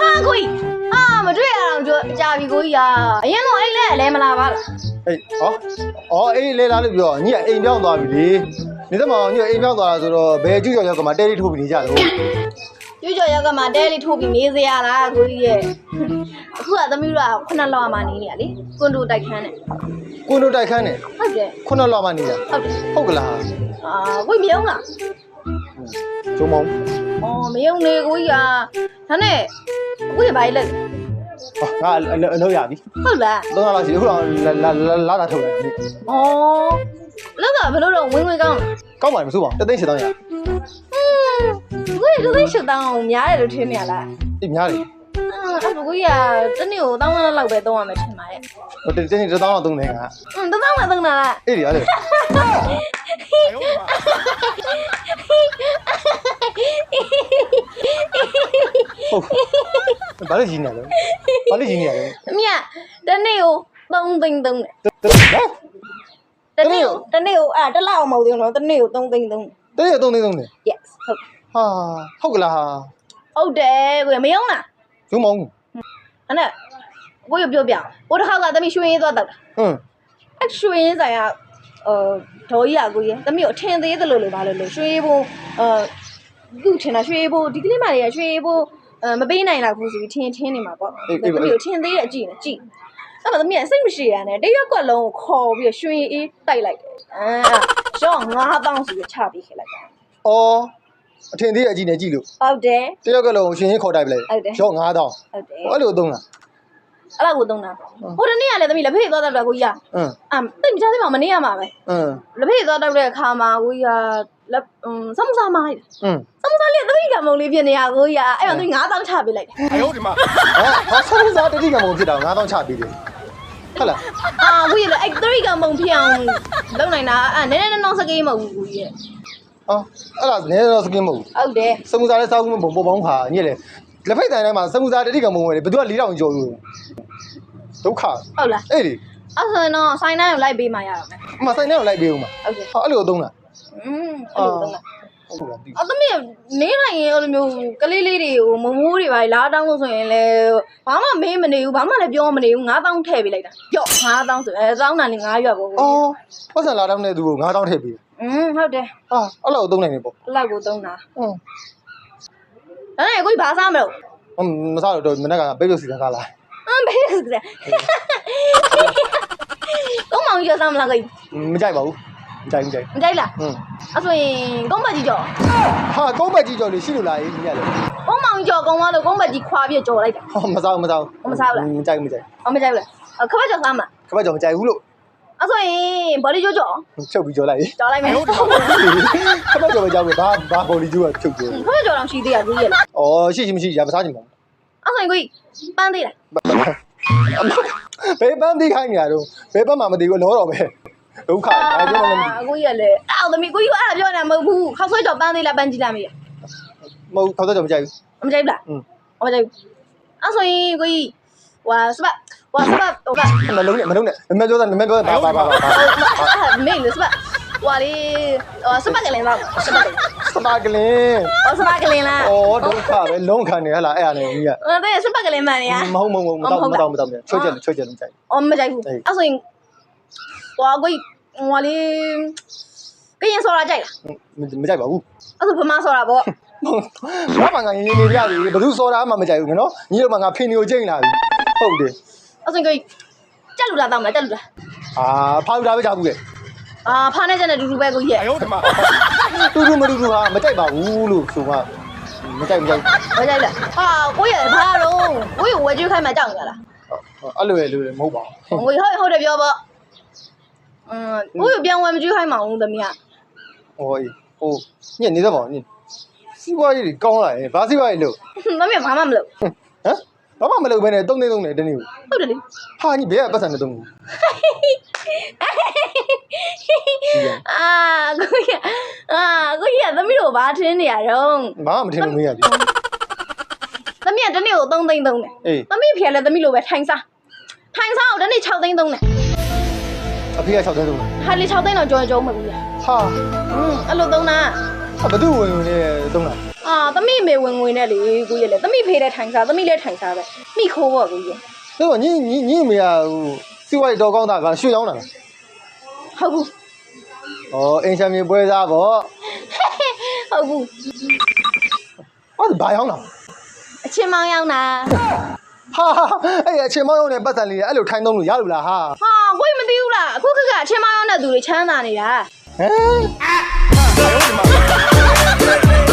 ဟာကိုကြီးအာမတွေ့ရအောင်ကြကြာပြီကိုကြီးอ่ะအရင်တော့အဲ့လက်အလဲမလာပါလားအေးဟောအော်အေးလဲလာလို့ပြောညီကအိမ်ပြောင်းသွားပြီလေနေသမအောင်ညီကအိမ်ပြောင်းသွားတာဆိုတော့ဘယ်ကျူးကျော်ရောက်ကမှတဲလေးထိုးပြီးနေကြတော့ ကျွကျော်ရောက်ကမှတဲလေးထိုးပြီးနေစရာလားကိုကြီးရဲ့အခုကသမီးတို့ကခုနှစ်လောက်မှနေနေရလေကွန်ဒိုတိုက်ခန်းနဲ့ကိုတို့တိုက်ခန်းနဲ့ဟုတ်တယ်ခုနှစ်လောက်မှနေတာဟုတ်တယ်ဟုတ်ကလားအာကိုကြီးမယုံလားကျုံမောင်းအော်မယုံနေကိုကြီးอ่ะဒါနဲ့ကိုကြီးဘာလဲဟောငါအလုပ်အလုပ်ရပြီဟုတ်လားသုံးလောက်ရှိအခုတော့လာလာလာလာထုတ်တယ်ဩလောက်ကဘယ်လိုတော့ဝင်ဝင်ကောင်းကောင်းပါလေမစိုးပါဘူးတသိန်းရှင်းတော့ရ ကိုကြီးတို့သိရှုတောင်းများတယ်လို့ထင်နေရလားအေးများတယ်အဲ့ဒါကိုကြီးကတနေ့ကိုတောင်းလောက်လောက်ပဲတောင်းရမယ်ထင်ပါတယ်ဟိုတင်းတင်းတစ်သောင်းတော့သုံးတယ်ငါอืมတောင်းမှတောင်းတာလားအေးဒီအဲ့လေဟုတ်ဘာလို့ကြီးနေလဲဘာလို့ကြီးနေလဲအမြတ်တနေ့ကို3သိန်းသုံးတယ်ဟမ်တနေ့ကိုတနေ့ကိုအဲ့တစ်လောက်အောင်မဟုတ်သေးဘူးနော်တနေ့ကို3သိန်းသုံးတယ်တဲ့သုံးသိန်းသုံးတယ် yes ဟုတ် ဟာဟုတ်ကလားဟာဟုတ်တယ်ကိုမယုံလားကျုံမောင်းအဲ့နဲ့ကိုရပြောပြဘိုးတစ်ခါကသမီးရွှေရင်းသွားတော့တာဟွန်းအဲ့ရွှေရင်းဆိုင်ကအော်ဒေါ်ကြီးကကိုကြီးသမီးကိုအထင်သေးတယ်လို့လို့ဘာလို့လဲရွှေဘိုးအာသူ့ထင်တာရွှေဘိုးဒီကလေးမလေးကရွှေဘိုးအဲမပေးနိုင်တော့ဘူးဆိုပြီးထင်ထင်းနေမှာပေါ့သမီးကိုထင်သေးတယ်အကြည့်နေကြည့်အဲ့တော့သမီးကစိတ်မရှိရနဲ့တရက်ကွက်လုံးကိုခေါ်ပြီးရွှေအေးတိုက်လိုက်တယ်အာရော့9000ဆိုပြီးချပြီးခဲ့လိုက်တာအော် အထင်သေးအကြည့်နဲ့ကြည့်လို့ဟုတ်တယ် တယောက်ကလုံးရှင်ရင်ခေါ်တိုက်ပလိုက်ဟုတ်တယ် ရော့9000ဟုတ်တယ်ဟောအဲ့လိုသုံးလားအဲ့လောက်ကိုသုံးတာဟိုတနေ့ကလည်းသမီးလက်ဖေးသွားတော့ကိုကြီးကဟွန်းအာတိတ်မချသေးပါမနေရမှာပဲဟွန်းလက်ဖေးသွားတော့တဲ့အခါမှာကိုကြီးကလက်อืมစမစားမလိုက်ဟွန်းစမစားလေးသမီးကမုံလေးဖြစ်နေရကိုကြီးကအဲ့တော့သူ9000ချပေးလိုက်တယ်ဟာဟာဆောင်းစားတတိကမုံဖြစ်တာ9000ချပေးတယ်ဟုတ်လားအာကိုကြီးလည်းအဲ့သမီးကမုံဖြစ်အောင်လုပ်နိုင်တာအဲ့နည်းနည်းနော်စကေးမဟုတ်ဘူးကိုကြီးရဲ့ အော်အဲ့ဒါနည်းတော့စကင်းမဟုတ်ဟုတ်တယ်စမှုစားတဲ့စောက်မှုပုံပုံပေါင်းခါညက်လေလက်ဖိတ်တိုင်တိုင်းမှာစမှုစားတတိကမုံဝယ်တယ်ဘယ်သူက4000ကျော်လို့ဒုက္ခဟုတ်လားအေးလေအဲ့ဆိုရင်တော့ဆိုင်တိုင်းကိုလိုက်ပေးမှရတော့မယ်အမဆိုင်ထဲကိုလိုက်ပေးဦးမှာဟုတ်တယ်ဟာအဲ့လိုသုံးလားอืมအဲ့လိုတော့လားဟုတ်လားပြီအသမီးနေနိုင်ရင်အဲ့လိုမျိုးကလေးလေးတွေကိုမမိုးတွေပါလာတောင်းလို့ဆိုရင်လည်းဘာမှမေးမနေဘူးဘာမှလည်းပြောမနေဘူး9000ထည့်ပေးလိုက်တာကြော့9000ဆိုအဲတောင်းတာနေ9ရွက်ပေါ့ကိုအော်ပတ်စံလာတော့တဲ့သူကို9000ထည့်ပေးတယ် อืมဟုတ်တယ်ဟာအဲ့လိုသုံးနိုင်နေပေါ့အဲ့လောက်ကိုသုံးတာဟွန်းဒါနဲ့ကိုကြီးဘာစားမလို့မစားတော့မနေ့ကပိတ်လို့စီစားလာအမ်ဘေးစတဲ့ကောင်းမောင်ကြီးစားမလားကိုကြီးမကြိုက်ပါဘူးမကြိုက်ဘူးကြိုက်မကြိုက်လားဟွန်းအဲ့ဆိုရင်ကောင်းပတ်ကြီးကြော်ဟာကုန်းပတ်ကြီးကျော်လေးရှိလို့လားရေးညက်လေကောင်းမောင်ကြီးကြော်ကောင်းသွားလို့ကောင်းပတ်ကြီးခွာပြီးကြော်လိုက်တာဟောမစားဘူးမစားဘူးမစားဘူးလားမကြိုက်ဘူးမကြိုက်အမကြိုက်ဘူးလားခပတ်ကြော်စားမလားခပတ်ကျော်မကြိုက်ဘူးလို့ အဲ့ဆိုရင်ဘော်လီကြော်ကြော်ချုပ်ပြီးကျော်လိုက်ကြော်လိုက်မယ်ခခပတ်ကျော်မကြောက်ဘူးဘာဘာဘော်လီကျူကချုပ်ကျော်ပတ်ကြော်တော့ရှိသေးရသေးရဲ့လားအော်ရှိရှိမရှိရမစားချင်ပါဘူးအဲ့ဆိုရင်ကိုကြီးပန်းသေးလားဘယ်ပန်းသိခိုင်းနေရတော့ဘယ်ပန်းမှမသိဘူးလောတော့ပဲဒုက္ခဒါကြောင့်လည်းကိုကြီးကလည်းအဲ့သမီးကိုကြီးကအဲ့ဒါပြောနေတာမဟုတ်ဘူးခောက်ဆွဲကြော်ပန်းသေးလားပန်းကြီးလားမေးမဟုတ်ခေါက်တော့မကြိုက်ဘူးအမကြိုက်ဘူးလားอืมအမကြိုက်ဘူးအဲ့ဆိုရင်ကိုကြီးဟွာစပတ် ဟွာစပတ်ဟိုကမလုံးနဲ့မလုံးနဲ့မမပြောတာမမပြောတာဘာဘာဘာဘာအဲ့မေးလို့စပတ်ဟွာလေဟိုစပတ်ကလေးပါစပတ်ကလေးစပါကလင်ဟောစပတ်ကလေးလားအော်ဒုက္ခပဲလုံးခံနေဟလားအဲ့အားနဲ့ကြီးကအဲ့ဒါစပတ်ကလေးမှန်နေရမဟုတ်မဟုတ်မတော့မတော့မတော့ချွတ်ချက်ချွတ်ချက်လုံးကြိုက်အော်မကြိုက်ဘူးအဲ့ဆိုရင်ဟွာကိုကြီးဟွာလေကရင်စော်တာကြိုက်လားမကြိုက်ပါဘူးအဲ့ဆိုဗမာစော်တာပေါ့ဘာမှငါရင်းနေပြပြီဘယ်သူစော်တာမှမကြိုက်ဘူးနော်ညီတို့မှငါဖင်နေကိုကျိန်လာပြီဟုတ်တယ် အဲ့ဆိုရင်ကိုကြီးကြက်လူလားတောင်းမလားကြက်လူလားအာဖောက်တာပဲကြောက်ဘူးလေအာဖားနေချက်နဲ့တူတူပဲကိုကြီးရဲ့တူတူမတူတူဟာမကြိုက်ပါဘူးလို့ဆိုမှမကြိုက်မကြိုက်မကြိုက်လားဟာကိုကြီးရဲ့ဘာတော့ကိုကြီးဝယ်ကျွေးခိုင်းမှကြောက်နေရလားအဲ့လိုလေလို့မဟုတ်ပါဘူးကိုကြီးဟုတ်ဟုတ်တယ်ပြောပေါ့အင်းကိုကြီးပြန်ဝယ်မကျွေးခိုင်းမှအောင်သမီးကဟိုဟိုညနေသမောင်းညစီးပွားရေးကောင်းလာရင်ဘာစီးပွားရေးလို့သမီးကဘာမှမလုပ်ဟမ် ဘာမှမလုပ်ဘဲနဲ့တုံးနေတုံးနေတနေ့ကိုဟုတ်တယ်လေဟာညီဘယ်ကပတ်စံနေတုံးဘူးအာကိုကြီးအာကိုကြီးကသမီးတို့ဘာထင်းနေရတော့ဘာမှမထင်လို့မရဘူးသမီးကတစ်နေ့ကို3သိန်းသုံးတယ်အေးသမီးဖေကလည်းသမီးလိုပဲထိုင်စားထိုင်စားကိုတစ်နေ့6သိန်းသုံးတယ်အဖေက6သိန်းတုံးဟာလေ6သိန်းတော့ကြော်ကြော်မဟုတ်ဘူးလားဟာอืมအဲ့လိုသုံးတာဘသူဝင်ဝင်နေတုံးလားအာ သမီးမေဝင်ငွေနဲ့လေကိုကြီးလေသမီးဖေးတဲ့ထိုင်စားသမီးလည်းထိုင်စားပဲမိခိုးပေါ့ကိုကြီးဒါကညီညီညီမေကဟိုစီဝိုက်တော့ကောင်းတာကရွှေချောင်းတာလားဟုတ်ဘူးဩအင်ချမ်းမြေပွဲစားပေါ့ဟုတ်ဘူးအဲ့ဒါဘာရောက်လားအချင်းမောင်းရောက်တာဟာအဲ့အချိန်မောင်းရုံနဲ့ပတ်စံလေးအဲ့လိုထိုင်းသုံးလို့ရလို့လားဟာဟာကိုကြီးမသိဘူးလားအခုခက်ကအချင်းမောင်းရောက်တဲ့သူတွေချမ်းသာနေတာဟမ်